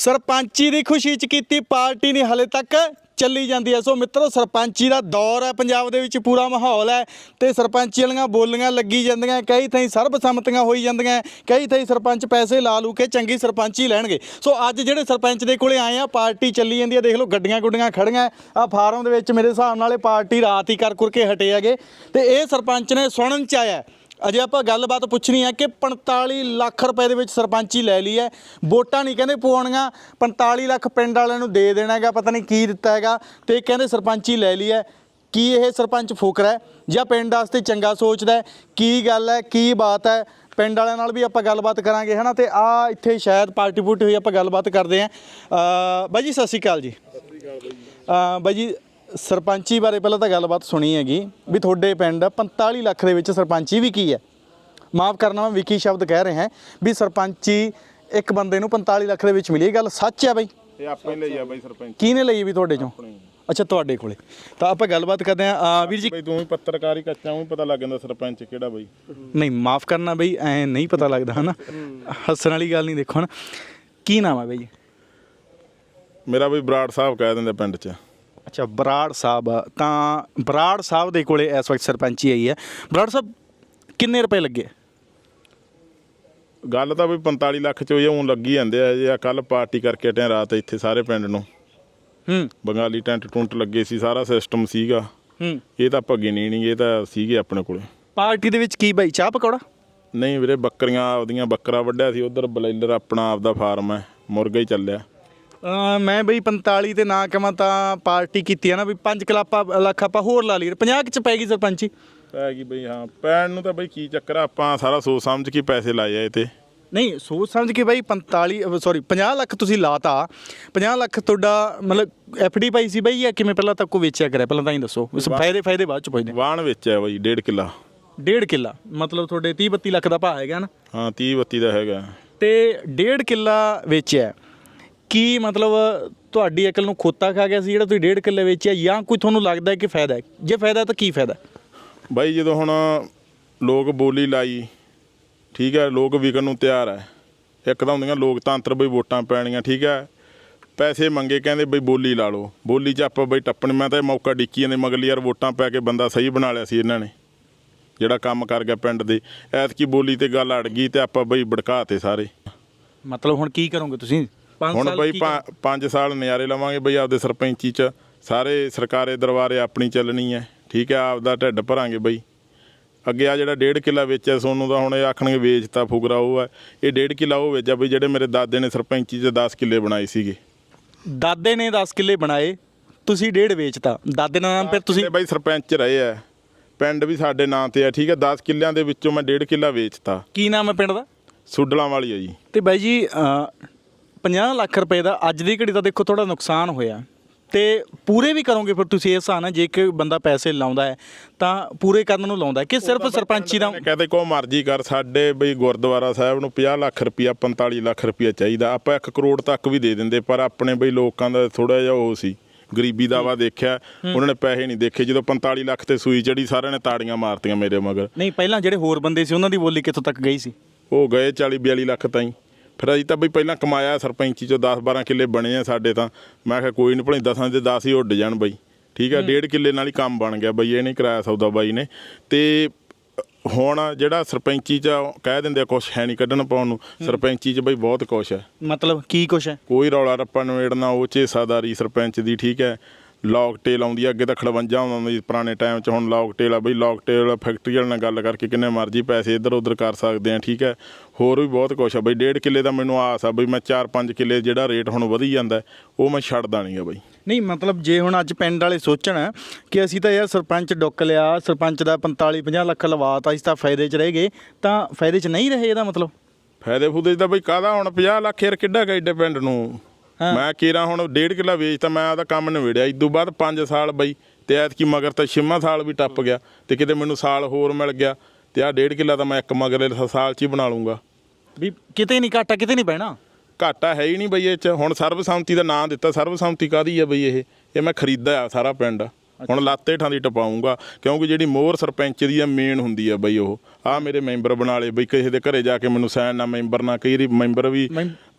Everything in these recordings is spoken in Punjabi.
ਸਰਪੰਚੀ ਦੀ ਖੁਸ਼ੀ ਚ ਕੀਤੀ ਪਾਰਟੀ ਨਹੀਂ ਹਲੇ ਤੱਕ ਚੱਲੀ ਜਾਂਦੀ ਹੈ। ਸੋ ਮਿੱਤਰੋ, ਸਰਪੰਚੀ ਦਾ ਦੌਰ ਹੈ, ਪੰਜਾਬ ਦੇ ਵਿੱਚ ਪੂਰਾ ਮਾਹੌਲ ਹੈ ਤੇ ਸਰਪੰਚੀ ਵਾਲੀਆਂ ਬੋਲੀਆਂ ਲੱਗੀ ਜਾਂਦੀਆਂ ਕਈ ਥਾਈਂ ਸਰਬਸੰਮਤੀਆਂ ਹੋਈ ਜਾਂਦੀਆਂ ਕਈ ਥਾਈਂ ਸਰਪੰਚ ਪੈਸੇ ਲਾ ਲੂ ਕੇ ਚੰਗੀ ਸਰਪੰਚੀ ਲੈਣਗੇ। ਸੋ ਅੱਜ ਜਿਹੜੇ ਸਰਪੰਚ ਦੇ ਕੋਲੇ ਆਏ ਆ, ਪਾਰਟੀ ਚੱਲੀ ਜਾਂਦੀ ਹੈ, ਦੇਖ ਲਓ ਗੱਡੀਆਂ ਗੁੱਡੀਆਂ ਖੜੀਆਂ ਆ ਫਾਰਮ ਦੇ ਵਿੱਚ ਮੇਰੇ ਹਿਸਾਬ ਨਾਲ ਇਹ ਪਾਰਟੀ ਰਾਤ ਹੀ ਕਰ ਕੁਰ ਕੇ ਹਟੇ ਹੈਗੇ। ਤੇ ਇਹ ਸਰਪੰਚ ਨੇ ਸੁਣਨ ਚ ਆਇਆ ਅਜੇ ਆਪਾਂ ਗੱਲਬਾਤ ਪੁੱਛਣੀ ਹੈ ਕਿ 45 ਲੱਖ ਰੁਪਏ ਦੇ ਵਿੱਚ ਸਰਪੰਚੀ ਲੈ ਲਈ ਹੈ। ਵੋਟਾਂ ਨਹੀਂ ਕਹਿੰਦੇ ਪਵਾਉਣੀਆਂ 45 ਲੱਖ ਪਿੰਡ ਵਾਲਿਆਂ ਨੂੰ ਦੇ ਦੇਣਾ ਹੈਗਾ ਪਤਾ ਨਹੀਂ ਕੀ ਦਿੱਤਾ ਹੈਗਾ ਤੇ ਕਹਿੰਦੇ ਸਰਪੰਚੀ ਲੈ ਲਈ ਹੈ। ਕੀ ਇਹ ਸਰਪੰਚ ਫੁਕਰਾ ਹੈ ਜਾਂ ਪਿੰਡ ਵਾਸਤੇ ਚੰਗਾ ਸੋਚਦਾ ਹੈ? ਕੀ ਗੱਲ ਹੈ ਕੀ ਬਾਤ ਹੈ? ਪਿੰਡ ਵਾਲਿਆਂ ਨਾਲ ਵੀ ਆਪਾਂ ਗੱਲਬਾਤ ਕਰਾਂਗੇ ਹਨਾ? ਤੇ ਆ ਇੱਥੇ ਸ਼ਾਇਦ ਪਾਰਟੀ ਪੂਰਟੀ ਹੋਈ ਆਪਾਂ ਗੱਲਬਾਤ ਕਰਦੇ ਆਂ ਬਾਈ ਜੀ ਸਤਿ ਸ਼੍ਰੀ ਅਕਾਲ ਜੀ। ਅ, ਬਾਈ ਜੀ ਸਰਪੰਚੀ ਬਾਰੇ ਪਹਿਲਾਂ ਤਾਂ ਗੱਲਬਾਤ ਸੁਣੀ ਹੈਗੀ ਵੀ ਤੁਹਾਡੇ ਪਿੰਡ 45 ਲੱਖ ਦੇ ਵਿੱਚ ਸਰਪੰਚੀ ਵੀ ਕੀ ਹੈ? ਮਾਫ ਕਰਨਾ ਮੈਂ ਵਿਕੀ ਸ਼ਬਦ ਕਹਿ ਰਿਹਾ ਵੀ ਸਰਪੰਚੀ ਇੱਕ ਬੰਦੇ ਨੂੰ 45 ਲੱਖ ਦੇ ਵਿੱਚ ਮਿਲੀ ਇਹ ਗੱਲ ਸੱਚ ਹੈ ਬਾਈ? ਇਹ ਆਪਾਂ ਲਈ ਆ ਬਾਈ ਸਰਪੰਚ। ਕਿਹਨੇ ਲਈ ਵੀ ਤੁਹਾਡੇ ਚੋਂ? ਅੱਛਾ ਤੁਹਾਡੇ ਕੋਲੇ। ਤਾਂ ਆਪਾਂ ਗੱਲਬਾਤ ਕਰਦੇ ਆਂ ਵੀਰ ਜੀ। ਬਈ ਤੂੰ ਵੀ ਪੱਤਰਕਾਰੀ ਕੱਚਾ ਉਹ ਪਤਾ ਲੱਗ ਜਾਂਦਾ ਸਰਪੰਚ ਕਿਹੜਾ ਬਈ। ਨਹੀਂ ਮਾਫ ਕਰਨਾ ਬਈ ਐ ਨਹੀਂ ਪਤਾ ਲੱਗਦਾ ਹਨਾ? ਹੱਸਣ ਵਾਲੀ ਗੱਲ ਨਹੀਂ ਦੇਖੋ ਹਨਾ? ਕੀ ਨਾਮ ਹੈ ਬਈ? ਮੇਰਾ ਬਈ ਬਰਾੜ ਸਾਹਿਬ ਕਹਿ ਦਿੰਦੇ ਪਿੰਡ 'ਚ। ਅੱਛਾ ਬਰਾੜ ਸਾਹਿਬ ਤਾਂ ਬਰਾੜ ਸਾਹਿਬ ਦੇ ਕੋਲੇ ਇਸ ਵਕਤ ਸਰਪੰਚੀ ਆਈ ਹੈ। ਬਰਾੜ ਸਾਹਿਬ ਕਿੰਨੇ ਰੁਪਏ ਲੱਗੇ? ਗੱਲ ਤਾਂ ਬਈ 45 ਲੱਖ ਚ ਹੋਈ ਹੁਣ ਲੱਗੀ ਜਾਂਦੇ ਆ ਜੇ ਕੱਲ ਪਾਰਟੀ ਕਰਕੇ ਹਟੇ ਰਾਤ ਇੱਥੇ ਸਾਰੇ ਪਿੰਡ ਨੂੰ। ਹੂੰ। ਬੰਗਾਲੀ ਟੈਂਟ ਟੁੰਟ ਲੱਗੇ ਸੀ ਸਾਰਾ ਸਿਸਟਮ ਸੀਗਾ। ਹੂੰ। ਇਹ ਤਾਂ ਆਪਾਂ ਗਿਣੀ ਨਹੀਂ ਇਹ ਤਾਂ ਸੀਗੇ ਆਪਣੇ ਕੋਲੇ। ਪਾਰਟੀ ਦੇ ਵਿੱਚ ਕੀ ਬਾਈ ਚਾਹ ਪਕੌੜਾ? ਨਹੀਂ ਵੀਰੇ ਬੱਕਰੀਆਂ ਆਪਦੀਆਂ ਬੱਕਰਾ ਵੱਢਿਆ ਸੀ ਉਧਰ ਬਲੈਲਰ ਆਪਣਾ ਆਪਦਾ ਫਾਰਮ ਹੈ ਮੁਰਗਾ ਹੀ ਚੱਲਿਆ। ਅਹ ਮੈਂ ਬਈ 45 ਤੇ ਨਾ ਕਵਾਂ ਤਾਂ ਪਾਰਟੀ ਕੀਤੀ ਹੈ ਨਾ ਵੀ 5 ਕਲਾਪਾ ਲੱਖ ਆਪਾਂ ਹੋਰ ਲਾ ਲਈਏ। 50 ਚ ਪੈ ਗਈ ਸਰਪੰਚੀ। ਪੈ ਗਈ ਬਈ ਹਾਂ। ਪੈਣ ਨੂੰ ਤਾਂ ਬਈ ਕੀ ਚੱਕਰ ਆ ਆਪਾਂ ਸਾਰਾ ਸੋਚ ਸਮਝ ਕੇ ਪੈਸੇ ਲਾਏ ਆ ਇਹ ਤੇ। ਨਹੀਂ ਸੋਚ ਸਮਝ ਕੇ ਬਾਈ 45 ਸੌਰੀ 50 ਲੱਖ ਤੁਸੀਂ ਲਾਤਾ। 50 ਲੱਖ ਤੁਹਾਡਾ ਮਤਲਬ ਐਫਡੀ ਪਾਈ ਸੀ ਬਾਈ ਜਾਂ ਕਿਵੇਂ ਪਹਿਲਾਂ ਤੱਕ ਕੋ ਵੇਚਿਆ ਕਰਿਆ? ਪਹਿਲਾਂ ਤਾਂ ਹੀ ਦੱਸੋ। ਇਸ ਫਾਇਦੇ ਫਾਇਦੇ ਬਾਅਦ ਚ ਪੁੱਛਦੇ ਵਾਹਣ ਵਿੱਚ ਹੈ ਬਈ ਡੇਢ ਕਿੱਲਾ। ਡੇਢ ਕਿੱਲਾ। ਮਤਲਬ ਤੁਹਾਡੇ 30 32 ਲੱਖ ਦਾ ਭਾਅ ਹੈਗਾ ਨਾ। ਹਾਂ 30 32 ਦਾ ਹੈਗਾ। ਤੇ ਡੇਢ ਕਿੱਲਾ ਵੇਚਿਆ। ਕੀ ਮਤਲਬ ਤੁਹਾਡੀ ਅਕਲ ਨੂੰ ਖੋਤਾ ਖਾ ਗਿਆ ਸੀ ਜਿਹੜਾ ਤੁਸੀਂ ਡੇਢ ਕਿੱਲੇ ਵੇਚਿਆ ਜਾਂ ਕੋਈ ਤੁਹਾਨੂੰ ਲੱਗਦਾ ਕਿ ਫਾਇਦਾ ਹੈ? ਜੇ ਫਾਇਦਾ ਤਾਂ ਕੀ ਫਾਇਦਾ ਬਾਈ ਜਦੋਂ ਹੁਣ ਲੋਕ ਬੋਲੀ ਲਾਈ ਠੀਕ ਹੈ ਲੋਕ ਵਿਕਣ ਨੂੰ ਤਿਆਰ ਹੈ। ਇੱਕ ਤਾਂ ਹੁੰਦੀਆਂ ਲੋਕਤੰਤਰ ਬਈ ਵੋਟਾਂ ਪੈਣੀਆਂ ਠੀਕ ਹੈ। ਪੈਸੇ ਮੰਗੇ ਕਹਿੰਦੇ ਬਈ ਬੋਲੀ ਲਾ ਲਓ। ਬੋਲੀ 'ਚ ਆਪਾਂ ਬਈ ਟੱਪਣ ਮੈਂ ਤਾਂ ਮੌਕਾ ਡਿੱਕੀ ਜਾਂਦੇ ਮਗਲੀ ਯਾਰ ਵੋਟਾਂ ਪੈ ਕੇ ਬੰਦਾ ਸਹੀ ਬਣਾ ਲਿਆ ਸੀ ਇਹਨਾਂ ਨੇ। ਜਿਹੜਾ ਕੰਮ ਕਰ ਗਿਆ ਪਿੰਡ ਦੇ। ਐਤਕੀ ਬੋਲੀ ਤੇ ਗੱਲ ਅੜ ਗਈ ਤੇ ਆਪਾਂ ਬਈ ਭੜਕਾਤੇ ਸਾਰੇ। ਮਤਲਬ ਹੁਣ ਕੀ ਕਰੋਗੇ ਤੁਸੀਂ? ਪੰਜ ਹੁਣ ਸਾਲ ਬਈ ਕੀ 5 ਸਾਲ ਨਜ਼ਾਰੇ ਲਵਾਂਗੇ ਬਈ ਆਪਦੇ ਸਰਪੰਚੀ 'ਚ। ਸਾਰੇ ਸਰਕਾਰੇ ਦਰਬਾਰੇ ਆਪਣੀ ਚੱਲਣੀ ਹੈ। ਠੀਕ ਹੈ ਆਪਦਾ ਢਿੱਡ ਭਰਾਂਗੇ ਬਈ। ਅੱਗੇ ਆ ਜਿਹੜਾ ਡੇਢ ਕਿੱਲਾ ਵੇਚਿਆ ਸੋਨੂੰ ਦਾ ਹੁਣ ਇਹ ਆਖਣਗੇ ਵੇਚਤਾ ਫੁਕਰਾ ਉਹ ਹੈ। ਇਹ ਡੇਢ ਕਿੱਲਾ ਉਹ ਵੇਚਿਆ ਬਈ ਜਿਹੜੇ ਮੇਰੇ ਦਾਦੇ ਨੇ ਸਰਪੰਚੀ 'ਚ 10 ਕਿੱਲੇ ਬਣਾਏ ਸੀਗੇ। ਦਾਦੇ ਨੇ 10 ਕਿੱਲੇ ਬਣਾਏ ਤੁਸੀਂ ਡੇਢ ਵੇਚਤਾ। ਦਾਦੇ ਦਾ ਨਾਮ ਫਿਰ ਤੁਸੀਂ ਤੇ ਬਈ ਸਰਪੰਚ ਰਹੇ ਆ ਪਿੰਡ ਵੀ ਸਾਡੇ ਨਾਂ ਤੇ ਆ ਠੀਕ ਹੈ। 10 ਕਿੱਲਿਆਂ ਦੇ ਵਿੱਚੋਂ ਮੈਂ ਡੇਢ ਕਿੱਲਾ ਵੇਚਤਾ। ਕੀ ਨਾਮ ਹੈ ਪਿੰਡ ਦਾ? ਸੁੱਡਲਾਂ ਵਾਲੀ ਆ ਜੀ। ਤੇ ਬਾਈ ਜੀ 50 ਲੱਖ ਰੁਪਏ ਦਾ ਅੱਜ ਦੀ ਘੜੀ ਦਾ ਦੇਖੋ ਥੋੜਾ ਨੁਕਸਾਨ ਹੋਇਆ। ਤੇ ਪੂਰੇ ਵੀ ਕਰੋਗੇ ਫਿਰ ਤੁਸੀਂ ਇਹ ਹਿਸਾਬ ਨਾਲ ਜੇ ਕਿ ਬੰਦਾ ਪੈਸੇ ਲਾਉਂਦਾ ਹੈ ਤਾਂ ਪੂਰੇ ਕਰਨ ਨੂੰ ਲਾਉਂਦਾ ਹੈ ਕਿ ਸਿਰਫ ਸਰਪੰਚੀ ਦਾ ਕਹਿੰਦੇ ਕੋ ਮਰਜ਼ੀ ਕਰ ਸਾਡੇ ਬਈ ਗੁਰਦੁਆਰਾ ਸਾਹਿਬ ਨੂੰ 50 ਲੱਖ ਰੁਪਇਆ 45 ਲੱਖ ਰੁਪਇਆ ਚਾਹੀਦਾ। ਆਪਾਂ 1 ਕਰੋੜ ਤੱਕ ਵੀ ਦੇ ਦਿੰਦੇ ਪਰ ਆਪਣੇ ਬਈ ਲੋਕਾਂ ਦਾ ਥੋੜਾ ਜਿਹਾ ਉਹ ਸੀ ਗਰੀਬੀ ਦਾ ਵਾ ਦੇਖਿਆ ਉਹਨਾਂ ਨੇ ਪੈਸੇ ਨਹੀਂ ਦੇਖੇ। ਜਦੋਂ 45 ਲੱਖ ਤੇ ਸੂਈ ਚੜੀ ਸਾਰਿਆਂ ਨੇ ਤਾੜੀਆਂ ਮਾਰਤੀਆਂ ਮੇਰੇ ਮਗਰ। ਨਹੀਂ ਪਹਿਲਾਂ ਜਿਹੜੇ ਹੋਰ ਬੰਦੇ ਸੀ ਉਹਨਾਂ ਦੀ ਬੋਲੀ ਕਿੱਥੋਂ ਤੱਕ ਗਈ ਸੀ? ਉਹ ਗਏ 40 42 ਲੱਖ ਤਾਈਂ। ਫਿਰ ਅਸੀਂ ਤਾਂ ਬਈ ਪਹਿਲਾਂ ਕਮਾਇਆ ਸਰਪੰਚੀ ਚੋਂ 10 12 ਕਿੱਲੇ ਬਣੇ ਆ ਸਾਡੇ ਤਾਂ। ਮੈਂ ਕਿਹਾ ਕੋਈ ਨਹੀਂ ਭਲੇ ਦਸਾਂ ਦੇ 10 ਹੀ ਉੱਡ ਜਾਣ ਬਈ। ਠੀਕ ਆ ਡੇਢ ਕਿੱਲੇ ਨਾਲ ਹੀ ਕੰਮ ਬਣ ਗਿਆ ਬਈ ਇਹ ਨਹੀਂ ਕਰਾਇਆ ਸੌਦਾ ਬਾਈ ਨੇ। ਤੇ ਹੁਣ ਜਿਹੜਾ ਸਰਪੰਚੀ ਚ ਕਹਿ ਦਿੰਦੇ ਆ ਕੁਛ ਹੈ ਨਹੀਂ ਕੱਢਣ ਪਾਉਣ ਨੂੰ ਸਰਪੰਚੀ ਚ ਬਈ ਬਹੁਤ ਕੁਛ ਹੈ। ਮਤਲਬ ਕੀ ਕੁਛ ਹੈ? ਕੋਈ ਰੌਲਾ ਰੱਪਾ ਨਵੇੜਨਾ ਉਹ ਚ ਹਿੱਸਾਦਾਰੀ ਸਰਪੰਚ ਦੀ ਠੀਕ ਹੈ। ਲੌਕ ਟੇਲ ਆਉਂਦੀ ਆ ਅੱਗੇ ਤਾਂ ਖੜਵੰਜਾ ਹੁੰਦਾ ਸੀ ਪੁਰਾਣੇ ਟਾਈਮ 'ਚ ਹੁਣ ਲੌਕ ਟੇਲ ਆ ਬਈ ਲੌਕ ਟੇਲ ਫੈਕਟਰੀ ਵਾਲੇ ਨਾਲ ਗੱਲ ਕਰਕੇ ਕਿੰਨੇ ਮਰਜ਼ੀ ਪੈਸੇ ਇੱਧਰ ਉੱਧਰ ਕਰ ਸਕਦੇ ਆ ਠੀਕ ਹੈ? ਹੋਰ ਵੀ ਬਹੁਤ ਕੁਛ ਆ ਬਈ ਡੇਢ ਕਿੱਲੇ ਦਾ ਮੈਨੂੰ ਆਸ ਆ ਬਈ ਮੈਂ 4-5 ਕਿੱਲੇ ਜਿਹੜਾ ਰੇਟ ਹੁਣ ਵਧੀ ਜਾਂਦਾ ਉਹ ਮੈਂ ਛੱਡਦਾ ਨਹੀਂਗਾ ਬਈ। ਨਹੀਂ ਮਤਲਬ ਜੇ ਹੁਣ ਅੱਜ ਪਿੰਡ ਵਾਲੇ ਸੋਚਣ ਕਿ ਅਸੀਂ ਤਾਂ ਯਾਰ ਸਰਪੰਚ ਡੁੱਕ ਲਿਆ ਸਰਪੰਚ ਦਾ 45 50 ਲੱਖ ਲਵਾਤਾ ਅਸੀਂ ਤਾਂ ਫਾਇਦੇ 'ਚ ਰਹਿ ਗਏ ਤਾਂ ਫਾਇਦੇ 'ਚ ਨਹੀਂ ਰਹੇ ਇਹਦਾ ਮਤਲਬ? ਫਾਇਦੇ ਫੂਦੇ 'ਚ ਤਾਂ ਬਈ ਕਾਹਦਾ ਹੁਣ 50 ਲੱਖ ਯਾਰ ਕਿੱਡਾ ਗਾ ਏਡੇ ਪਿੰਡ ਨੂੰ। ਮੈਂ ਕੀਰਾ ਹੁਣ ਡੇਢ ਕਿੱਲਾ ਵੇਚਤਾ ਮੈਂ ਆਪਦਾ ਕੰਮ ਨਿਬੇੜਿਆ। ਇਦੋਂ ਬਾਅਦ 5 ਸਾਲ ਬਈ ਤੇ ਐਤਕੀ ਮਗਰ ਤਾਂ ਛੇਵਾਂ ਸਾਲ ਵੀ ਟੱਪ ਗਿਆ ਤੇ ਕਿਤੇ ਮੈਨੂੰ ਸਾਲ ਹੋਰ ਮਿਲ ਗਿਆ ਤੇ ਆ ਡੇਢ ਕਿੱਲਾ ਤਾਂ ਮੈਂ ਇੱਕ ਮਗਰਲੇ ਸਾਲ 'ਚ ਹੀ ਬਣਾ ਲੂੰਗਾ। ਵੀ ਕਿਤੇ ਨਹੀਂ ਘਾਟਾ ਕਿਤੇ ਨਹੀਂ ਪੈਣਾ? ਘਾਟਾ ਹੈ ਹੀ ਨਹੀਂ ਬਈ ਇਹ ਚ। ਹੁਣ ਸਰਬਸੰਮਤੀ ਦਾ ਨਾਂ ਦਿੱਤਾ ਸਰਬਸੰਮਤੀ ਕਾਦੀ ਆ ਬਈ ਇਹ? ਇਹ ਮੈਂ ਖਰੀਦਾ ਆ ਸਾਰਾ ਪਿੰਡ। ਹੁਣ ਲੱਤੇ ਠਾਂ ਦੀ ਟਪਾਉਂਗਾ ਕਿਉਂਕਿ ਜਿਹੜੀ ਮੋਹਰ ਸਰਪੰਚ ਦੀ ਆ ਮੇਨ ਹੁੰਦੀ ਆ ਬਈ ਉਹ। ਆ ਮੇਰੇ ਮੈਂਬਰ ਬਣਾ ਲਏ ਬਈ ਕਿਸੇ ਦੇ ਘਰੇ ਜਾ ਕੇ ਮੈਨੂੰ ਸਾਈਨ ਨਾ ਮੈਂਬਰ ਨਾ ਕਈ ਵਾਰੀ ਮੈਂਬਰ ਵੀ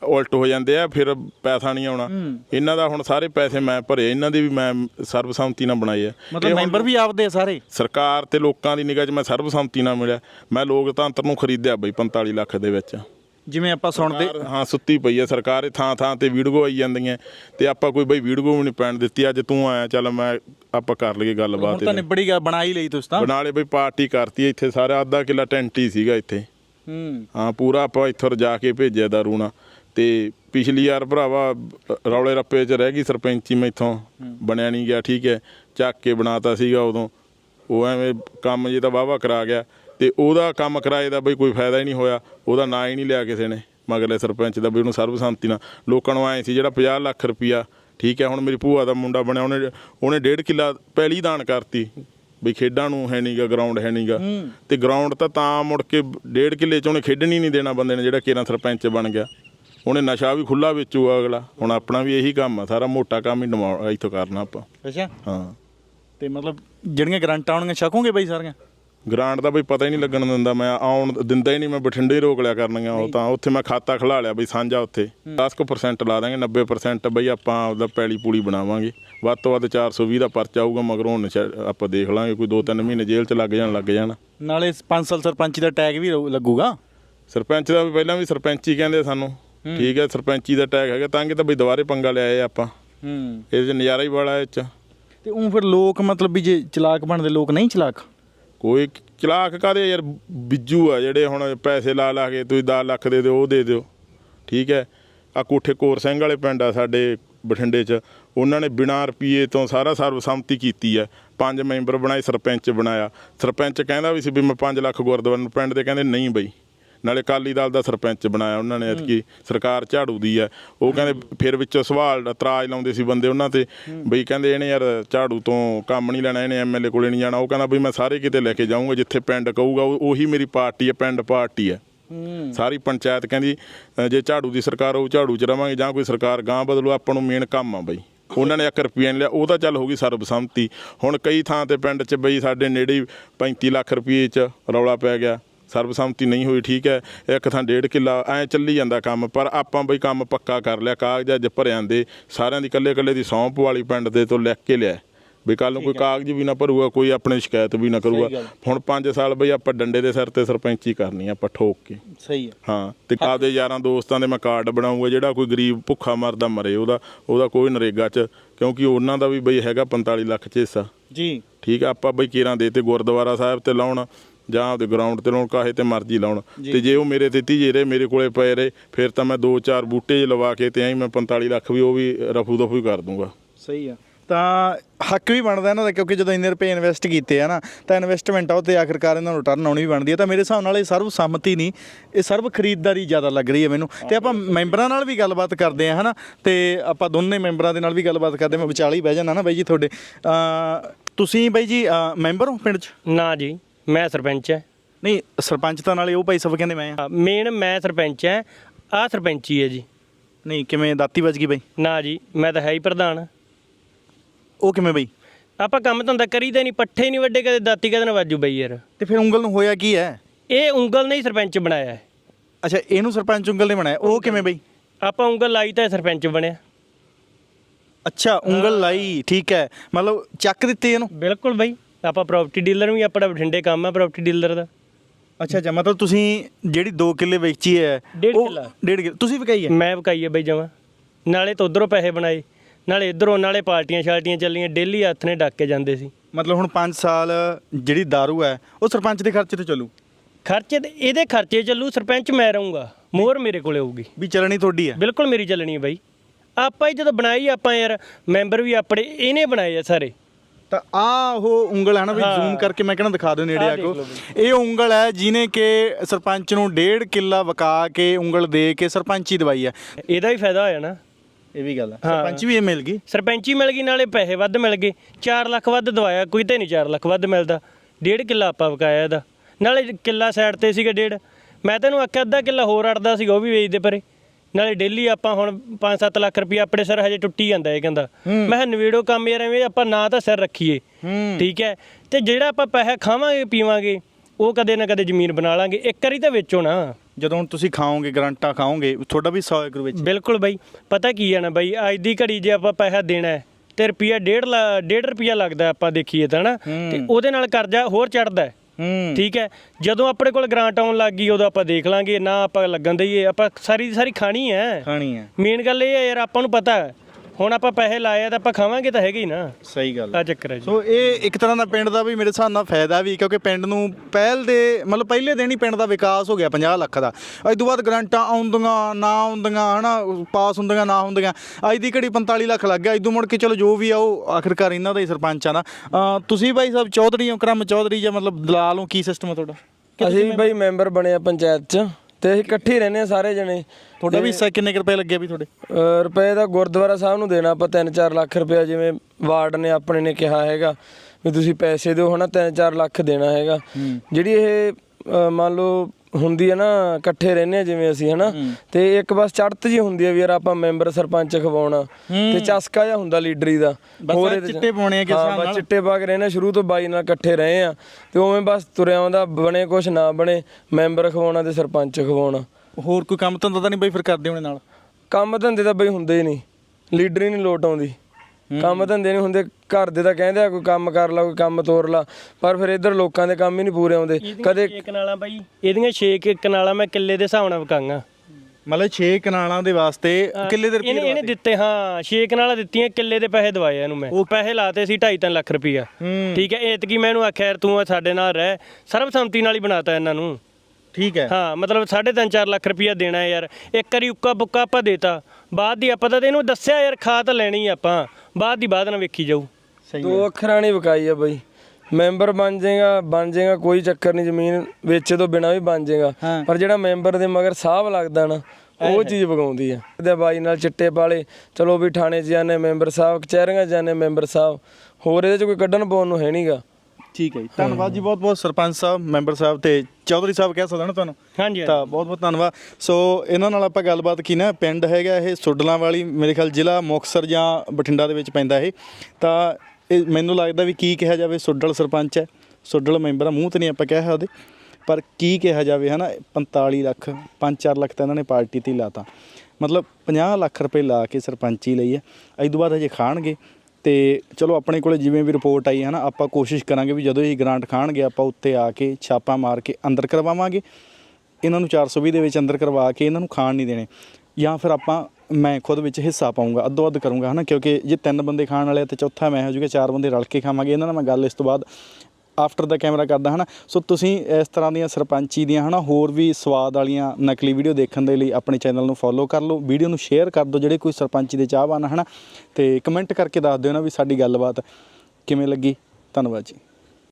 ਉਲਟ ਹੋ ਜਾਂਦੇ ਆ ਫਿਰ ਪੈਸਾ ਨਹੀਂ ਆਉਣਾ। ਇਹਨਾਂ ਦਾ ਹੁਣ ਸਾਰੇ ਪੈਸੇ ਮੈਂ ਭਰੇ ਇਹਨਾਂ ਦੇ ਵੀ ਮੈਂ ਸਰਬਸੰਮਤੀ ਨਾਲ ਬਣਾਏ ਆ। ਮਤਲਬ ਹੁਣ ਮੈਂਬਰ ਵੀ ਆਪਦੇ ਸਾਰੇ? ਸਰਕਾਰ ਤੇ ਲੋਕਾਂ ਦੀ ਨਿਗਾਹ 'ਚ ਮੈਂ ਸਰਬਸੰਮਤੀ ਨਾਲ ਮਿਲਿਆ। ਮੈਂ ਲੋਕਤੰਤਰ ਨੂੰ ਖਰੀਦਿਆ ਬਈ 45 ਲੱਖ ਦੇ ਵਿੱਚ। ਜਿਵੇਂ ਆਪਾਂ ਸੁਣਦੇ ਹਾਂ ਸੁੱਤੀ ਪਈ ਆ ਸਰਕਾਰ ਇਹ ਥਾਂ ਥਾਂ ਤੇ ਵੀਡੀਓ ਆਈ ਜਾਂਦੀਆਂ। ਤੇ ਆਪਾਂ ਕੋਈ ਬਈ ਵੀਡੀਓ ਵੀ ਨਹੀਂ ਪੈਣ ਦਿੱਤੀ ਅੱਜ ਤੂੰ ਆਇਆ ਚੱਲ ਮੈਂ ਆਪਾਂ ਕਰ ਲਈਏ ਹੁਣ ਗੱਲਬਾਤ ਤਾਂ ਇਹਦੀ। ਨਿਬੜੀ ਗਿਆ ਬਣਾ ਹੀ ਲਈ ਤੁਸੀਂ ਤਾਂ। ਬਣਾ ਲਏ ਬਈ ਪਾਰਟੀ ਕਰਤੀ ਇੱਥੇ ਸਾਰਾ ਅੱਧਾ ਕਿੱਲਾ ਟੈਂਟ ਹੀ ਸੀਗਾ ਇੱਥੇ। ਹੂੰ। ਹਾਂ ਪੂਰਾ ਆਪਾਂ ਇੱਥੋਂ ਜਾ ਕੇ ਭੇਜਿਆ ਦਾਰੂਣਾ ਤੇ ਪਿਛਲੀ ਵਾਰ ਭਰਾਵਾ ਰੌਲੇ ਰੱਪੇ 'ਚ ਰਹਿ ਗਈ ਸਰਪੰਚੀ ਮੈਥੋਂ। ਬਣਿਆ ਨਹੀਂ ਗਿਆ ਠੀਕ ਹੈ। ਚੱਕ ਕੇ ਬਣਾਤਾ ਸੀਗਾ ਉਦੋਂ। ਉਹ ਐਵੇਂ ਕੰਮ ਜੇ ਤਾਂ ਵਾਵਾ ਕਰਾ ਗਿਆ। ਤੇ ਉਹਦਾ ਕੰਮ ਕਰਾਏ ਦਾ ਬਈ ਕੋਈ ਫਾਇਦਾ ਹੀ ਨਹੀਂ ਹੋਇਆ। ਉਹਦਾ ਨਾਂ ਹੀ ਨਹੀਂ ਲਿਆ ਕਿਸੇ ਨੇ ਮਗਰਲੇ ਸਰਪੰਚ ਦਾ ਵੀ ਉਹਨੂੰ ਸਰਬਸੰਮਤੀ ਨਾਲ। ਲੋਕਾਂ ਨੂੰ ਐ ਸੀ ਜਿਹੜਾ 50 ਲੱਖ ਰੁਪਿਆ ਠੀਕ ਹੈ ਹੁਣ ਮੇਰੀ ਭੂਆ ਦਾ ਮੁੰਡਾ ਬਣਿਆ ਉਹਨੇ ਉਹਨੇ ਡੇਢ ਕਿੱਲਾ ਪਹਿਲੀ ਦਾਨ ਕਰਤੀ। ਵੀ ਖੇਡਾਂ ਨੂੰ ਹੈ ਨਹੀਂਗਾ ਗਰਾਊਂਡ ਹੈ ਨਹੀਂਗਾ ਤੇ ਗਰਾਊਂਡ ਤਾਂ ਤਾਂ ਮੁੜ ਕੇ ਡੇਢ ਕਿੱਲੇ ਚ ਉਹਨੇ ਖੇਡਣ ਹੀ ਨਹੀਂ ਦੇਣਾ ਬੰਦੇ ਨੇ ਜਿਹੜਾ ਕੇਰਾਂ ਸਰਪੰਚ ਬਣ ਗਿਆ। ਉਹਨੇ ਨਸ਼ਾ ਵੀ ਖੁੱਲਾ ਵੇਚੂਗਾ ਅਗਲਾ। ਹੁਣ ਆਪਣਾ ਵੀ ਇਹੀ ਕੰਮ ਆ ਸਾਰਾ ਮੋਟਾ ਕੰਮ ਹੀ ਡਮਾ ਇੱਥੋਂ ਕਰਨਾ ਆਪਾਂ। ਅੱਛਾ। ਹਾਂ। ਤੇ ਮਤਲਬ ਜਿਹੜੀਆਂ ਗਰੰਟਾਂ ਆਉਣਗੀਆਂ ਛਕੋਗੇ ਬਈ ਸਾਰੀਆਂ? ਗ੍ਰਾਂਟ ਦਾ ਬਈ ਪਤਾ ਹੀ ਨਹੀਂ ਲੱਗਣ ਦਿੰਦਾ ਮੈਂ ਆਉਣ ਦਿੰਦਾ ਹੀ ਨਹੀਂ ਮੈਂ ਬਠਿੰਡੇ ਹੀ ਰੋਕ ਲਿਆ ਕਰਨੀਆਂ ਉਹ ਤਾਂ। ਉੱਥੇ ਮੈਂ ਖਾਤਾ ਖਲਾ ਲਿਆ ਬਈ ਸਾਂਝਾ ਉੱਥੇ। 10% ਲਾ ਦਾਂਗੇ 90% ਬਈ ਆਪਾਂ ਆਪਦਾ ਪੈਲੀ ਪੂਲੀ ਬਣਾਵਾਂਗੇ। ਵੱਧ ਤੋਂ ਵੱਧ 420 ਦਾ ਪਰਚਾ ਆਊਗਾ ਮਗਰੋਂ ਆਪਾਂ ਦੇਖ ਲਾਂਗੇ ਕੋਈ 2-3 ਮਹੀਨੇ ਜੇਲ੍ਹ 'ਚ ਲੱਗ ਜਾਣ ਲੱਗ ਜਾਣ। ਨਾਲੇ 5 ਸਾਲ ਸਰਪੰਚੀ ਦਾ ਟੈਗ ਵੀ ਲੱਗੂਗਾ? ਸਰਪੰਚ ਦਾ ਵੀ ਪਹਿਲਾਂ ਵੀ ਸਰਪੰਚੀ ਕਹਿੰਦੇ ਸਾਨੂੰ। ਠੀਕ ਹੈ ਸਰਪੰਚੀ ਦਾ ਟੈਗ ਹੈਗਾ ਤਾਂ ਕਿ ਤਾਂ ਬਈ ਦੁਬਾਰੇ ਪੰਗਾ ਲਿਆਏ ਆਪਾਂ। ਹੂੰ। ਇਹਦੇ 'ਚ ਨਜ਼ਾਰਾ ਹੀ ਬੜਾ ਇਹ 'ਚ। ਤੇ ਉਹ ਫਿਰ ਲੋਕ ਮਤਲਬ ਵੀ ਜੇ ਚਲਾਕ ਬਣਦੇ ਲੋਕ ਨਹੀਂ ਚਲਾਕ? ਕੋਈ ਚਲਾਕ ਕਾਦੇ ਯਾਰ? ਬਿੱਜੂ ਆ ਜਿਹੜੇ ਹੁਣ ਪੈਸੇ ਲਾ ਲਾ ਕੇ ਤੁਸੀਂ 10 ਲੱਖ ਦੇ ਦਿਓ ਉਹ ਦੇ ਦਿਓ। ਠੀਕ ਹੈ ਆ ਕੋਠੇ ਕੋਰ ਸਿੰਘ ਵਾਲੇ ਪਿੰਡ ਆ ਸਾਡੇ ਬਠਿੰਡੇ 'ਚ। ਉਹਨਾਂ ਨੇ ਬਿਨਾਂ ਰੁਪਈਏ ਤੋਂ ਸਾਰਾ ਸਰਬਸੰਮਤੀ ਕੀਤੀ ਹੈ। ਪੰਜ ਮੈਂਬਰ ਬਣਾਏ ਸਰਪੰਚ ਬਣਾਇਆ। ਸਰਪੰਚ ਕਹਿੰਦਾ ਵੀ ਸੀ ਵੀ ਮੈਂ 5 ਲੱਖ ਗੁਰਦੁਆਰੇ ਨੂੰ ਪਿੰਡ ਦੇ ਕਹਿੰਦੇ ਨਹੀਂ ਬਈ। ਨਾਲੇ ਕਾਲੀ ਦਲ ਦਾ ਸਰਪੰਚ ਬਣਾਇਆ ਉਹਨਾਂ ਨੇ ਐਤਕੀ ਸਰਕਾਰ ਝਾੜੂ ਦੀ ਹੈ। ਉਹ ਕਹਿੰਦੇ ਫਿਰ ਵਿੱਚੋਂ ਸਵਾਲ ਇਤਰਾਜ਼ ਲਾਉਂਦੇ ਸੀ ਬੰਦੇ ਉਹਨਾਂ ਤੇ ਬਈ ਕਹਿੰਦੇ ਇਹਨੇ ਯਾਰ ਝਾੜੂ ਤੋਂ ਕੰਮ ਨਹੀਂ ਲੈਣਾ ਇਹਨੇ ਐਮਐਲਏ ਕੋਲੇ ਨਹੀਂ ਜਾਣਾ। ਉਹ ਕਹਿੰਦਾ ਬਈ ਮੈਂ ਸਾਰੇ ਕਿਤੇ ਲੈ ਕੇ ਜਾਊਂਗਾ ਜਿੱਥੇ ਪਿੰਡ ਕਹੂਗਾ ਉਹ- ਮੇਰੀ ਪਾਰਟੀ ਹੈ ਪਿੰਡ ਪਾਰਟੀ ਹੈ। ਸਾਰੀ ਪੰਚਾਇਤ ਕਹਿੰਦੀ ਜੇ ਝਾੜੂ ਦੀ ਸਰਕਾਰ ਹੋਊ ਝਾੜੂ 'ਚ ਰਵਾਂਗੇ ਜਾਂ ਕੋਈ ਸਰਕਾਰ ਗਾਂ ਬਦਲੂ ਆਪਾਂ ਨੂੰ ਮੇਨ ਕੰਮ ਆ ਬਈ। ਉਹਨਾਂ ਨੇ 1 ਰੁਪਈਆ ਨਹੀਂ ਲਿਆ ਉਹ ਤਾਂ ਚੱਲ ਹੋ ਗਈ ਸਰਬਸੰਮਤੀ। ਹੁਣ ਕਈ ਥਾਂ ਤੇ ਪਿੰਡ 'ਚ ਬਈ ਸਾਡੇ ਨੇੜੇ ਹੀ 35 ਲੱਖ ਰੁਪਏ 'ਚ ਰੌਲਾ ਪੈ ਗਿਆ। ਸਰਬਸੰਮਤੀ ਨਹੀਂ ਹੋਈ ਠੀਕ ਹੈ। ਇੱਕ ਥਾਂ ਡੇਢ ਕਿੱਲਾ ਐ ਚੱਲੀ ਜਾਂਦਾ ਕੰਮ ਪਰ ਆਪਾਂ ਬਈ ਕੰਮ ਪੱਕਾ ਕਰ ਲਿਆ ਕਾਗਜ਼ਾਂ 'ਚ ਭਰਿਆਂ ਦੇ ਸਾਰਿਆਂ ਦੀ ਕੱਲੇ ਕੱਲੇ ਦੀ ਸੌਂਪ ਵਾਲੀ ਪਿੰਡ ਦੇ ਤੋਂ ਲਿਖ ਕੇ ਲਿਆ। ਵੀ ਕੱਲ ਨੂੰ ਕੋਈ ਕਾਗਜ਼ ਵੀ ਨਾ ਭਰੂਗਾ ਕੋਈ ਆਪਣੇ ਸ਼ਿਕਾਇਤ ਵੀ ਨਾ ਕਰੂਗਾ। ਹੁਣ 5 ਸਾਲ ਬਈ ਆਪਾਂ ਡੰਡੇ ਦੇ ਸਿਰ ਤੇ ਸਰਪੰਚੀ ਕਰਨੀ ਆ ਆਪਾਂ ਠੋਕ ਕੇ। ਸਹੀ ਹੈ। ਹਾਂ ਤੇ ਆਪਦੇ ਯਾਰਾਂ ਦੋਸਤਾਂ ਦੇ ਮੈਂ ਕਾਰਡ ਬਣਾਉਂਗਾ ਜਿਹੜਾ ਕੋਈ ਗਰੀਬ ਭੁੱਖਾ ਮਰਦਾ ਮਰੇ ਉਹਦਾ ਉਹਦਾ ਕੋਈ ਨਰੇਗਾ 'ਚ ਕਿਉਂਕਿ ਉਹਨਾਂ ਦਾ ਵੀ ਬਈ ਹੈਗਾ 45 ਲੱਖ 'ਚ ਹਿੱਸਾ। ਜੀ। ਠੀਕ ਆ ਆਪਾਂ ਬਈ ਕੇਰਾਂ ਦੇ ਤੇ ਗੁਰਦੁਆਰਾ ਸਾਹਿਬ ਤੇ ਲਾਉਣ ਜਾਂ ਆਪਦੇ ਗਰਾਊਂਡ ਤੇ ਲਾਉਣ ਕਾਹੇ ਤੇ ਮਰਜ਼ੀ ਲਾਉਣ। ਤੇ ਜੇ। ਉਹ ਮੇਰੇ ਤੇ ਧੀਜੇ ਰਹੇ ਮੇਰੇ ਕੋਲੇ ਪਏ ਰਹੇ ਫਿਰ ਤਾਂ ਮੈਂ ਦੋ ਚਾਰ ਬੂਟੇ ਜਿਹੇ ਲਵਾ ਕੇ ਤੇ ਐਂ ਮੈਂ 45 ਲੱਖ ਵੀ ਉਹ ਵੀ ਰਫੂ ਦਫੂ ਹੀ ਕਰ ਦੂੰਗਾ। ਸਹੀ ਆ। ਤਾਂ ਹੱਕ ਵੀ ਬਣਦਾ ਇਹਨਾਂ ਦਾ ਕਿਉਂਕਿ ਜਦੋਂ ਇੰਨੇ ਰੁਪਏ ਇਨਵੈਸਟ ਕੀਤੇ ਆ ਨਾ ਤਾਂ ਇਨਵੈਸਟਮੈਂਟ ਆ ਉਹ ਤੇ ਆਖਰਕਾਰ ਇਹਨਾਂ ਨੂੰ ਰਿਟਰਨ ਆਉਣੀ ਵੀ ਬਣਦੀ ਹੈ ਤਾਂ ਮੇਰੇ ਹਿਸਾਬ ਨਾਲ ਇਹ ਸਰਵ ਸੰਮਤੀ ਨਹੀਂ ਇਹ ਸਰਵ ਖਰੀਦਦਾਰੀ ਜ਼ਿਆਦਾ ਲੱਗ ਰਹੀ ਹੈ ਮੈਨੂੰ। ਤੇ ਆਪਾਂ ਮੈਂਬਰਾਂ ਨਾਲ ਵੀ ਗੱਲਬਾਤ ਕਰਦੇ ਆ ਹਨਾ? ਤੇ ਆਪਾਂ ਦੋਨੇ ਮੈਂਬਰਾਂ ਦੇ ਨਾਲ ਵੀ ਗੱਲਬਾਤ ਕਰਦੇ ਮੈਂ ਵਿਚਾਲੇ ਹੀ ਬਹਿ ਜਾਣਾ ਨਾ ਬਾਈ ਜੀ ਤੁਹਾਡੇ। ਤੁਸੀਂ ਬਾਈ ਜੀ ਮੈਂਬਰ ਹੋ ਪਿੰਡ 'ਚ? ਨਾ ਜੀ। ਮੈਂ ਸਰਪੰਚ ਹੈ। ਨਹੀਂ ਸਰਪੰਚ ਤਾਂ ਨਾਲੇ ਉਹ ਭਾਈ ਸਭ ਕਹਿੰਦੇ ਮੈਂ ਆ ਮੇਨ ਮੈਂ ਸਰਪੰਚ ਹੈ। ਆ ਸਰਪੰਚੀ ਹੈ ਜੀ। ਨਹੀਂ ਕਿਵੇਂ ਦਾਤੀ ਵੱਜ ਗਈ ਬਾਈ? ਨਾ ਜੀ ਮੈਂ ਤਾਂ ਹੈ ਹੀ ਪ੍ਰਧਾਨ। ਉਹ ਕਿਵੇਂ ਬਾਈ? ਆਪਾਂ ਕੰਮ ਧੰਦਾ ਕਰੀਦਾ ਨਹੀਂ ਪੱਠੇ ਨਹੀਂ ਵੱਡੇ ਕਦੇ ਦਾਤੀ ਕਦੇ ਨਾ ਵਾਜੂ ਬਈ ਯਾਰ। ਤੇ ਫਿਰ ਉਂਗਲ ਨੂੰ ਹੋਇਆ ਕੀ ਹੈ? ਇਹ ਉਂਗਲ ਨੇ ਹੀ ਸਰਪੰਚ ਬਣਾਇਆ ਹੈ। ਅੱਛਾ ਇਹਨੂੰ ਸਰਪੰਚ ਉਂਗਲ ਨੇ ਬਣਾਇਆ। ਉਹ ਕਿਵੇਂ ਬਾਈ? ਆਪਾਂ ਉਂਗਲ ਲਾਈ ਤਾਂ ਇਹ ਸਰਪੰਚ ਬਣਿਆ। ਅੱਛਾ ਉਂਗਲ ਲਾਈ ਠੀਕ ਹੈ। ਮਤਲਬ ਚੱਕ ਦਿੱਤੇ ਇਹਨੂੰ? ਬਿਲਕੁਲ ਬਈ। ਆਪਾਂ ਪ੍ਰਾਪਰਟੀ ਡੀਲਰ ਵੀ ਆਪਣਾ ਬਠਿੰਡੇ ਕੰਮ ਹੈ ਪ੍ਰਾਪਰਟੀ ਡੀਲਰ ਦਾ। ਅੱਛਾ ਅੱਛਾ ਮਤਲਬ ਤੁਸੀਂ ਜਿਹੜੀ 2 ਕਿੱਲੇ ਵੇਚੀ ਹੈ ਡੇਢ ਕਿੱਲਾ। ਡੇਢ ਕਿੱਲਾ। ਤੁਸੀਂ ਵਿਕਾਈ ਹੈ? ਮੈਂ ਵਕਾਈ ਹੈ ਬਈ ਜਮਾ। ਨਾਲੇ ਤਾਂ ਉਧਰੋਂ ਪੈਸੇ ਬਣਾਏ। ਨਾਲੇ ਇਧਰੋਂ ਨਾਲੇ ਪਾਰਟੀਆਂ ਸ਼ਾਲਟੀਆਂ ਚੱਲੀਆਂ ਡੇਲੀ ਹੱਥ ਨੇ ਡੱਕ ਕੇ ਜਾਂਦੇ ਸੀ। ਮਤਲਬ ਹੁਣ 5 ਸਾਲ ਜਿਹੜੀ दारू ਹੈ ਉਹ ਸਰਪੰਚ ਦੇ ਖਰਚੇ ਤੇ ਚੱਲੂ? ਖਰਚੇ ਤੇ- ਇਹਦੇ ਖਰਚੇ ਚੱਲੂ ਸਰਪੰਚ ਮੈਂ ਰਹੂੰਗਾ। ਮੋਹਰ ਮੇਰੇ ਕੋਲੇ ਹੋਊਗੀ। ਵੀ ਚੱਲਣੀ ਤੁਹਾਡੀ ਹੈ? ਬਿਲਕੁਲ ਮੇਰੀ ਚੱਲਣੀ ਹੈ ਬਾਈ। ਆਪਾਂ ਹੀ ਜਦੋਂ ਬਣਾਈ ਆਪਾਂ ਯਾਰ ਮੈਂਬਰ ਵੀ ਆਪਣੇ ਇਹਨੇ ਬਣਾਏ ਆ ਸਾਰੇ। ਤਾਂ ਆ ਉਹ ਉਂਗਲ ਹੈ ਨਾ ਵੀ ਹਾਂ। ਜ਼ੂਮ ਕਰਕੇ ਮੈਂ ਕਹਿੰਦਾ ਦਿਖਾ ਦਿਓ ਨੇੜੇ ਆ ਕੋ। ਇਹ ਉਂਗਲ ਹੈ ਜਿਹਨੇ ਕਿ ਸਰਪੰਚ ਨੂੰ ਡੇਢ ਕਿੱਲਾ ਵਕਾ ਕੇ ਉਂਗਲ ਦੇ ਕੇ ਸਰਪੰਚੀ ਦਵਾਈ ਹੈ। ਇਹਦਾ ਵੀ ਫਾਇਦਾ ਹੋਇਆ ਨਾ ਇਹ ਵੀ ਗੱਲ ਹੈ। ਹਾਂ। ਸਰਪੰਚ ਵੀ ਇਹ ਮਿਲ ਗਈ। ਸਰਪੰਚੀ ਮਿਲ ਗਈ ਨਾਲੇ ਪੈਸੇ ਵੱਧ ਮਿਲ ਗਏ। 4 ਲੱਖ ਵੱਧ ਦਵਾਇਆ ਕੋਈ ਤੇ ਨਹੀਂ 4 ਲੱਖ ਵੱਧ ਮਿਲਦਾ। ਡੇਢ ਕਿੱਲਾ ਆਪਾਂ ਵਕਾਇਆ ਇਹਦਾ। ਨਾਲੇ ਕਿੱਲਾ ਸਾਈਡ ਤੇ ਸੀਗਾ ਡੇਢ। ਮੈਂ ਤੈਨੂੰ ਆਖਿਆ ਅੱਧਾ ਕਿੱਲਾ ਹੋਰ ਅੜਦਾ ਸੀਗਾ ਉਹ ਵੀ ਵੇਚਦੇ ਪਰੇ। ਨਾਲੇ ਡੇਲੀ ਆਪਾਂ ਹੁਣ 5-7 ਲੱਖ ਰੁਪਏ ਆਪਣੇ ਸਿਰ ਹਜੇ ਟੁੱਟੀ ਜਾਂਦਾ ਇਹ ਕਹਿੰਦਾ। ਮੈਂ ਕਿਹਾ ਨਵੇੜੋ ਕੰਮ ਯਾਰ ਐਵੇਂ ਆਪਾਂ ਨਾ ਤਾਂ ਸਿਰ ਰੱਖੀਏ। ਠੀਕ ਹੈ? ਤੇ ਜਿਹੜਾ ਆਪਾਂ ਪੈਸਾ ਖਾਵਾਂਗੇ ਪੀਵਾਂਗੇ ਉਹ ਕਦੇ ਨਾ ਕਦੇ ਜ਼ਮੀਨ ਬਣਾ ਲਾਂਗੇ। ਇੱਕ ਵਾਰੀ ਤਾਂ ਵੇਚੋ ਨਾ। ਜਦੋਂ ਤੁਸੀਂ ਖਾਓਗੇ ਗਰੰਟਾ ਖਾਓਗੇ ਤੁਹਾਡਾ ਵੀ 100 ਏਕੜ ਵਿੱਚ। ਬਿਲਕੁਲ ਬਾਈ। ਪਤਾ ਕੀ ਹੈ ਨਾ ਬਾਈ ਅੱਜ ਦੀ ਘੜੀ ਜੇ ਆਪਾਂ ਪੈਸਾ ਦੇਣਾ ਹੈ ਤੇ ਰੁਪਿਆ 1.5 1.5 ਰੁਪਿਆ ਲੱਗਦਾ ਆਪਾਂ ਦੇਖੀਏ ਤਾਂ ਨਾ ਤੇ ਉਹਦੇ ਨਾਲ ਕਰਜ਼ਾ ਹੋਰ ਚੜਦਾ ਹੂੰ। ਠੀਕ ਹੈ? ਜਦੋਂ ਆਪਣੇ ਕੋਲ ਗ੍ਰਾਂਟ ਆਉਣ ਲੱਗ ਗਈ ਉਦੋਂ ਆਪਾਂ ਦੇਖ ਲਾਂਗੇ ਨਾ ਆਪਾਂ ਲੱਗਣ ਦਈਏ। ਆਪਾਂ ਸਾਰੀ ਸਾਰੀ ਖਾਣੀ ਹੈ। ਖਾਣੀ ਹੈ। ਮੇਨ ਗੱਲ ਇਹ ਹੈ ਯਾਰ ਆਪਾਂ ਨੂੰ ਪਤਾ ਹੈ ਹੁਣ ਆਪਾਂ ਪੈਸੇ ਲਾਏ ਆ ਤਾਂ ਆਪਾਂ ਖਾਵਾਂਗੇ ਤਾਂ ਹੈਗੇ ਹੀ ਨਾ। ਸਹੀ ਗੱਲ ਆ। ਚੱਕਰ ਹੈ ਜੀ। ਸੋ ਇਹ ਇੱਕ ਤਰ੍ਹਾਂ ਦਾ ਪਿੰਡ ਦਾ ਵੀ ਮੇਰੇ ਹਿਸਾਬ ਨਾਲ ਫਾਇਦਾ ਵੀ ਕਿਉਂਕਿ ਪਿੰਡ ਨੂੰ ਪਹਿਲ ਦੇ ਮਤਲਬ ਪਹਿਲੇ ਦਿਨ ਹੀ ਪਿੰਡ ਦਾ ਵਿਕਾਸ ਹੋ ਗਿਆ 50 ਲੱਖ ਦਾ। ਅੱਜ ਤੋਂ ਬਾਅਦ ਗਰੰਟਾਂ ਆਉਂਦੀਆਂ ਨਾ ਆਉਂਦੀਆਂ ਹਨਾ ਪਾਸ ਹੁੰਦੀਆਂ ਨਾ ਹੁੰਦੀਆਂ। ਅੱਜ ਦੀ ਘੜੀ 45 ਲੱਖ ਲੱਗ ਗਿਆ ਇਦੋਂ ਮੁੜ ਕੇ ਚਲੋ ਜੋ ਵੀ ਆ ਉਹ ਆਖਿਰਕਾਰ ਇਹਨਾਂ ਦਾ ਹੀ ਸਰਪੰਚਾਂ ਦਾ ਤੁਸੀਂ ਭਾਈ ਸਾਹਿਬ ਚੌਧਰੀ ਹੋ ਕਰਮ ਚੌਧਰੀ ਜਾਂ ਮਤਲਬ ਦਲਾਲ ਹੋ ਕੀ ਸਿਸਟਮ ਹੈ ਤੁਹਾਡਾ? ਅਸੀਂ ਵੀ ਬਈ ਮੈਂਬਰ ਬਣੇ ਆ ਪੰਚਾਇਤ ਚ। ਤੇ ਅਸੀਂ ਇਕੱਠੇ ਹੀ ਰਹਿੰਦੇ ਆ ਸਾਰੇ ਜਣੇ। ਤੁਹਾਡਾ ਵੀ ਹਿੱਸਾ ਕਿੰਨੇ ਕੁ ਰੁਪਏ ਲੱਗੇ ਵੀ ਤੁਹਾਡੇ? ਅਹ ਰੁਪਏ ਦਾ ਗੁਰਦੁਆਰਾ ਸਾਹਿਬ ਨੂੰ ਦੇਣਾ ਆਪਾਂ 3-4 ਲੱਖ ਰੁਪਇਆ ਜਿਵੇਂ ਵਾਰਡ ਨੇ ਆਪਣੇ ਨੇ ਕਿਹਾ ਹੈਗਾ ਵੀ ਤੁਸੀਂ ਪੈਸੇ ਦਿਓ ਹਨਾ 3-4 ਲੱਖ ਦੇਣਾ ਹੈਗਾ। ਜਿਹੜੀ ਇਹ ਅਹ ਮੰਨ ਲਓ ਹੁੰਦੀ ਹੈ ਨਾ ਇਕੱਠੇ ਰਹਿੰਦੇ ਆ ਜਿਵੇਂ ਅਸੀਂ ਹਨਾ? ਤੇ ਇੱਕ ਬਸ ਚੜਤ ਜੀ ਹੁੰਦੀ ਹੈ ਵੀ ਯਾਰ ਆਪਾਂ ਮੈਂਬਰ ਸਰਪੰਚ ਖਵਾਉਣਾ। ਤੇ ਚਸਕਾ ਜਿਹਾ ਹੁੰਦਾ ਲੀਡਰੀ ਦਾ। 'ਚ- ਚਿੱਟੇ ਪਾਉਣੇ ਆ ਕਿਸੇ ਹਾਂ, ਹਿਸਾਬ ਬਸ ਨਾਲ। ਚਿੱਟੇ ਪਾ ਕੇ ਰਹਿੰਦੇ ਆ, ਸ਼ੁਰੂ ਤੋਂ ਬਾਈ ਨਾਲ ਇਕੱਠੇ ਰਹੇ ਆ ਤੇ ਉਵੇਂ ਬਸ ਤੁਰਿਆ ਆਉਂਦਾ ਬਣੇ ਕੁਛ ਨਾ ਬਣੇ ਮੈਂਬਰ ਖਵਾਉਣਾ ਤੇ ਸਰਪੰਚ ਖਵਾਉਣਾ। ਹੋਰ ਕੋਈ ਕੰਮ ਧੰਦਾ ਤਾਂ ਨਹੀਂ ਬਈ ਫਿਰ ਕਰਦੇ ਹੋਣੇ ਨਾਲ? ਕੰਮ ਧੰਦੇ ਤਾਂ ਬਈ ਹੁੰਦੇ ਹੀ ਨਹੀਂ। ਲੀਡਰ ਹੀ ਨਹੀਂ ਲੋਟ ਆਉਂਦੀ। ਕੰਮ ਧੰਦੇ ਨਹੀਂ ਹੁੰਦੇ ਘਰ ਦੇ ਤਾਂ ਕਹਿੰਦੇ ਆ ਕੋਈ ਕੰਮ ਕਰ ਲਾ ਕੋਈ ਕੰਮ ਤੋਰ ਲਾ ਪਰ ਫਿਰ ਇੱਧਰ ਲੋਕਾਂ ਦੇ ਕੰਮ ਹੀ ਨਹੀਂ ਪੂਰੇ ਆਉਂਦੇ। ਕਦੇ ਛੇ ਕਨਾਲਾਂ ਬਾਈ ਇਹਦੀਆਂ 6 ਕਨਾਲਾਂ ਮੈਂ ਕਿੱਲੇ ਦੇ ਹਿਸਾਬ ਨਾਲ ਵਕਾਂਗਾ। ਮਤਲਬ 6 ਕਨਾਲਾਂ ਦੇ ਵਾਸਤੇ ਕਿੱਲੇ ਦੇ ਇਹਨੇ ਇਹਨੇ ਦਿੱਤੇ ਹਾਂ 6 ਕਨਾਲਾਂ ਦਿੱਤੀਆਂ ਕਿੱਲੇ ਦੇ ਪੈਸੇ ਦਵਾਏ ਇਹਨੂੰ ਮੈਂ। ਉਹ ਪੈਸੇ ਲਾਤੇ ਸੀ 2.5 ਲੱਖ ਰੁਪਈਆ। ਠੀਕ ਹੈ ਐਤਕੀ ਮੈਂ ਇਹਨੂੰ ਆਖਿਆ ਤੂੰ ਸਾਡੇ ਨਾਲ ਰਹਿ। ਸਰਬਸੰਮਤੀ ਨਾਲ ਹੀ ਬਣਾਤਾ ਇਹਨਾਂ ਨੂੰ। ਠੀਕ ਹੈ। ਹਾਂ ਮਤਲਬ 3.5 ਲੱਖ ਰੁਪਈਆ ਦੇਣਾ ਯਾਰ। ਇੱਕ ਵਾਰੀ ਉੱਕਾ ਬੁੱਕਾ ਆਪਾਂ ਦੇਤਾ। ਬਾਅਦ ਦੀ ਆਪਾਂ ਤਾਂ ਇਹਨੂੰ ਦੱਸਿਆ ਯਾਰ ਖਾ ਤਾਂ ਲੈਣੀ ਆਪਾਂ। ਬਾਅਦ ਦੀ ਬਾਅਦ ਨਾਲ ਵੇਖੀ ਜਾਊ। ਸਹੀ ਦੋ ਅੱਖਰਾਂ ਨਹੀਂ ਵਿਕਾਈ ਆ ਬਈ। ਮੈਂਬਰ ਬਣ ਜਾਏਗਾ ਬਣ ਜਾਏਗਾ ਕੋਈ ਚੱਕਰ ਨਹੀਂ ਜ਼ਮੀਨ ਵੇਚੇ ਤੋਂ ਬਿਨਾ ਵੀ ਬਣ ਜਾਏਗਾ। ਪਰ ਜਿਹੜਾ ਮੈਂਬਰ ਦੇ ਮਗਰ ਸਾਹਬ ਲੱਗਦਾ ਨਾ ਉਹ ਚੀਜ਼ ਵਗਾਉਂਦੀ ਆ। ਤੇ ਬਾਈ ਨਾਲ ਚਿੱਟੇ ਪਾਲੇ ਚਲੋ ਵੀ ਥਾਣੇ 'ਚ ਜਾਂਦੇ ਮੈਂਬਰ ਸਾਹਿਬ ਕਚਹਿਰੀਆਂ ਜਾਂਦੇ ਮੈਂਬਰ ਸਾਹਿਬ। ਹੋਰ ਇਹਦੇ 'ਚ ਕੋਈ ਕੱਢਣ ਪਾਉਣ ਨੂੰ ਹੈ ਨਹੀਂਗਾ। ਠੀਕ ਹੈ ਜੀ ਧੰਨਵਾਦ ਜੀ ਬਹੁਤ ਬਹੁਤ ਸਰਪੰਚ ਸਾਹਿਬ ਮੈਂਬਰ ਸਾਹਿਬ ਤੇ ਚੌਧਰੀ ਸਾਹਿਬ ਕਹਿ ਸਕਦਾ ਨਾ ਤੁਹਾਨੂੰ? ਹਾਂਜੀ। ਤਾਂ ਬਹੁਤ ਬਹੁਤ ਧੰਨਵਾਦ। ਸੋ ਇਹਨਾਂ ਨਾਲ ਆਪਾਂ ਗੱਲਬਾਤ ਕੀ ਨਾ ਪਿੰਡ ਹੈਗਾ ਇਹ ਸੁੱਡਲਾਂ ਵਾਲੀ ਮੇਰੇ ਖਿਆਲ ਜ਼ਿਲ੍ਹਾ ਮੁਕਤਸਰ ਜਾਂ ਬਠਿੰਡਾ ਦੇ ਵਿੱਚ ਪੈਂਦਾ ਇਹ। ਤਾਂ ਇਹ ਮੈਨੂੰ ਲੱਗਦਾ ਵੀ ਕੀ ਕਿਹਾ ਜਾਵੇ, ਸੁੱਡਲ ਸਰਪੰਚ ਹੈ, ਸੁੱਡਲ ਮੈਂਬਰ ਆ, ਮੂੰਹ ਤੇ ਨਹੀਂ ਆਪਾਂ ਕਹਿ ਸਕਦੇ। ਪਰ ਕੀ ਕਿਹਾ ਜਾਵੇ, ਹਨਾ 45 ਲੱਖ 5-4 ਲੱਖ ਤਾਂ ਇਹਨਾਂ ਨੇ ਪਾਰਟੀ ਤੇ ਹੀ ਲਾਤਾ। ਮਤਲਬ 50 ਲੱਖ ਰੁਪਏ ਲਾ ਕੇ ਸਰਪੰਚੀ ਲਈ ਹੈ। ਇਸ ਤੋਂ ਬਾਅਦ ਹਜੇ ਖਾਣਗੇ। ਤੇ ਚਲੋ, ਆਪਣੇ ਕੋਲੇ ਜਿਵੇਂ ਵੀ ਰਿਪੋਰਟ ਆਈ ਹੈ ਨਾ ਆਪਾਂ ਕੋਸ਼ਿਸ਼ ਕਰਾਂਗੇ ਵੀ ਜਦੋਂ ਇਹ ਗ੍ਰਾਂਟ ਖਾਣਗੇ, ਆਪਾਂ ਉੱਤੇ ਆ ਕੇ ਛਾਪਾ ਮਾਰ ਕੇ ਅੰਦਰ ਕਰਵਾਵਾਂਗੇ। ਇਹਨਾਂ ਨੂੰ 420 ਦੇ ਵਿੱਚ ਅੰਦਰ ਕਰਵਾ ਕੇ ਇਹਨਾਂ ਨੂੰ ਖਾਣ ਨਹੀਂ ਦੇਣੇ। ਜਾਂ ਫਿਰ ਆਪਾਂ ਮੈਂ ਖੁਦ ਵਿੱਚ ਹਿੱਸਾ ਪਾਉਂਗਾ ਅੱਧੋ ਅੱਧ ਕਰੂੰਗਾ, ਹਨਾ? ਕਿਉਂਕਿ ਜੇ ਤਿੰਨ ਬੰਦੇ ਖਾਣ ਵਾਲੇ ਆ ਤੇ ਚੌਥਾ ਮੈਂ ਹੋ ਜਾਊਗਾ ਚਾਰ ਬੰਦੇ ਰਲ ਕੇ ਖਾਵਾਂਗੇ, ਇਹਨਾਂ ਨਾਲ ਮੈਂ ਗੱਲ ਇਸ ਤੋਂ ਬਾਅਦ ਆਫਟਰ ਦਾ ਕੈਮਰਾ ਕਰਦਾ, ਹਨਾ? ਸੋ ਤੁਸੀਂ ਇਸ ਤਰ੍ਹਾਂ ਦੀਆਂ ਸਰਪੰਚੀ ਦੀਆਂ, ਹਨਾ, ਹੋਰ ਵੀ ਸਵਾਦ ਵਾਲੀਆਂ ਨਕਲੀ ਵੀਡੀਓ ਦੇਖਣ ਦੇ ਲਈ ਆਪਣੇ ਚੈਨਲ ਨੂੰ ਫੋਲੋ ਕਰ ਲਓ ਵੀਡੀਓ ਨੂੰ ਸ਼ੇਅਰ ਕਰ ਦਿਓ, ਜਿਹੜੇ ਕੋਈ ਸਰਪੰਚੀ ਦੇ ਚਾਹਵਾਨ ਹਨਾ? ਤੇ ਕਮੈਂਟ ਕਰਕੇ ਦੱਸ ਦਿਓ ਨਾ ਵੀ ਸਾਡੀ ਗੱਲਬਾਤ ਕਿਵੇਂ ਲੱਗੀ? ਧੰਨਵਾਦ ਜੀ।